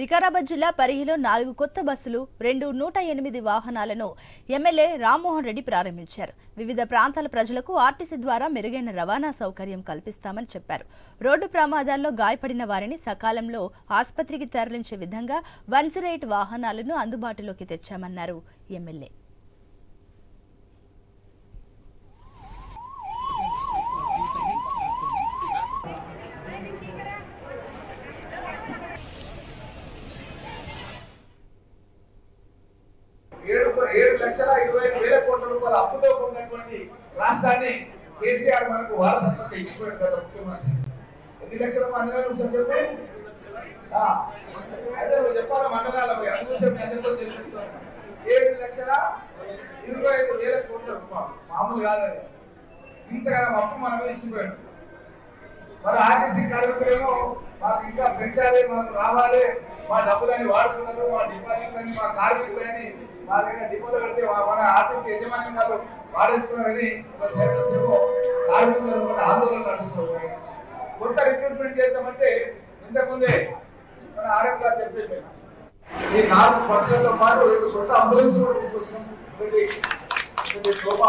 వికారాబాద్ జిల్లా పరిగిలో నాలుగు కొత్త బస్సులు రెండు నూట ఎనిమిది వాహనాలను ఎమ్మెల్యే రామ్మోహన్ రెడ్డి ప్రారంభించారు. వివిధ ప్రాంతాల ప్రజలకు ఆర్టీసీ ద్వారా మెరుగైన రవాణా సౌకర్యం కల్పిస్తామని చెప్పారు. రోడ్డు ప్రమాదాల్లో గాయపడిన వారిని సకాలంలో ఆసుపత్రికి తరలించే విధంగా వన్ జీరో ఎయిట్ వాహనాలను అందుబాటులోకి తెచ్చామన్నారు ఎమ్మెల్యే. ఏడు ఏడు లక్షల ఇరవై ఐదు వేల కోట్ల రూపాయల అప్పుతో కూడినటువంటి రాష్ట్రాన్ని కేసీఆర్ మనకు వారసత్వంగా ఇచ్చిపోయాడు కదా ముఖ్యమంత్రి. ఎన్ని లక్షల మందిలో ఒకసారి చెప్పు? అయితే నువ్వు చెప్పాలా మండలాల పోయి? అది మీ అందరితో చెప్పిస్తాను ఏడు లక్షల ఇరవై ఐదు వేల కోట్ల రూపాయలు. మామూలు కాదని ఇంతగా అప్పు మన మీద ఇచ్చిపోయాడు. మరి ఆర్టీసీ కార్మికులేమో మాకు ఇంకా పెంచాలి మాకు రావాలి. మా డబ్బులని వాడుకున్నారు మా డిపాజిట్లని మా కార్మికులని మా దగ్గర డిపోలు పెడితే మన ఆర్టీసీ యజమాని వాళ్ళు వాడేస్తున్నారని ఒక సైడ్ కార్మికులు కూడా ఆందోళన నడుస్తున్నారు కొత్త రిక్రూట్మెంట్ చేస్తామంటే ఇంతకుముందే మన ఆర్ఎం గారు చెప్పేది ఈ నాలుగు బస్సులతో పాటు రెండు కొత్త అంబులెన్స్ కూడా తీసుకొచ్చినాం. ఒకటి శోభ